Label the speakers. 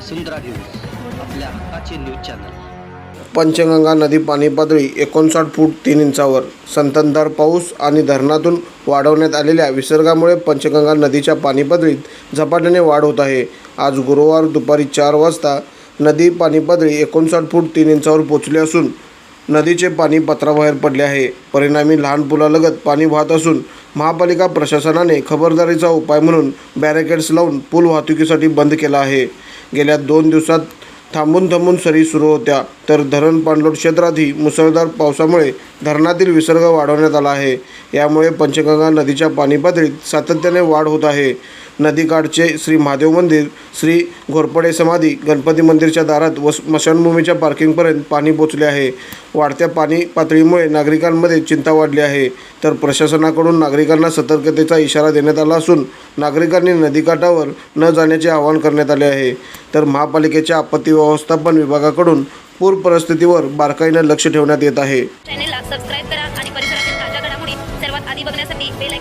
Speaker 1: वसुंधरा news आपल्या हक्काचे news channel.
Speaker 2: Panchganga नदी पाणी पातळी एकोणसाठ फूट तीन इंचावर संततधार पाऊस आणि धरणातून वाढवण्यात आलेल्या विसर्गामुळे पंचगंगा नदीच्या पाणी पातळीत झपाट्याने वाढ होत आहे. आज गुरुवार दुपारी चार वाजता नदी पाणी पातळी एकोणसाठ फूट तीन इंचावर पोचली असून नदीचे पाणी पत्राबाहेर पडले आहे. परिणामी लहान पुलालगत पाणी वाहत असून महापालिका प्रशासनाने खबरदारीचा उपाय म्हणून बॅरिकेड्स लावून पूल वाहतुकीसाठी बंद केला आहे. गेल्या दोन दिवसात थांबून थांबून सरी सुरू होत्या. तर धरण पाणलोट क्षेत्रातही मुसळधार पावसामुळे धरणातील विसर्ग वाढवण्यात आला आहे. यामुळे पंचगंगा नदीच्या पाणी पातळीत सातत्याने वाढ होत आहे. नदीकाठचे श्री महादेव मंदिर श्री घोरपडे समाधी गणपती मंदिरच्या दारात व स्मशानभूमीच्या पार्किंगपर्यंत पाणी पोचले आहे. वाढत्या पाणी पातळीमुळे नागरिकांमध्ये चिंता वाढली आहे. तर प्रशासनाकडून नागरिकांना सतर्कतेचा इशारा देण्यात आला असून नागरिकांनी नदीकाठावर न जाण्याचे आवाहन करण्यात आले आहे. तर महापालिकेच्या आपत्ती व्यवस्थापन विभागाकडून पूर परिस्थितीवर बारकाईनं लक्ष ठेवण्यात येत आहे.
Speaker 3: चॅनेलला सबस्क्राईब करा आणि परिसरातील ताज्या घडामोडी सर्वात आधी बघण्यासाठी बेल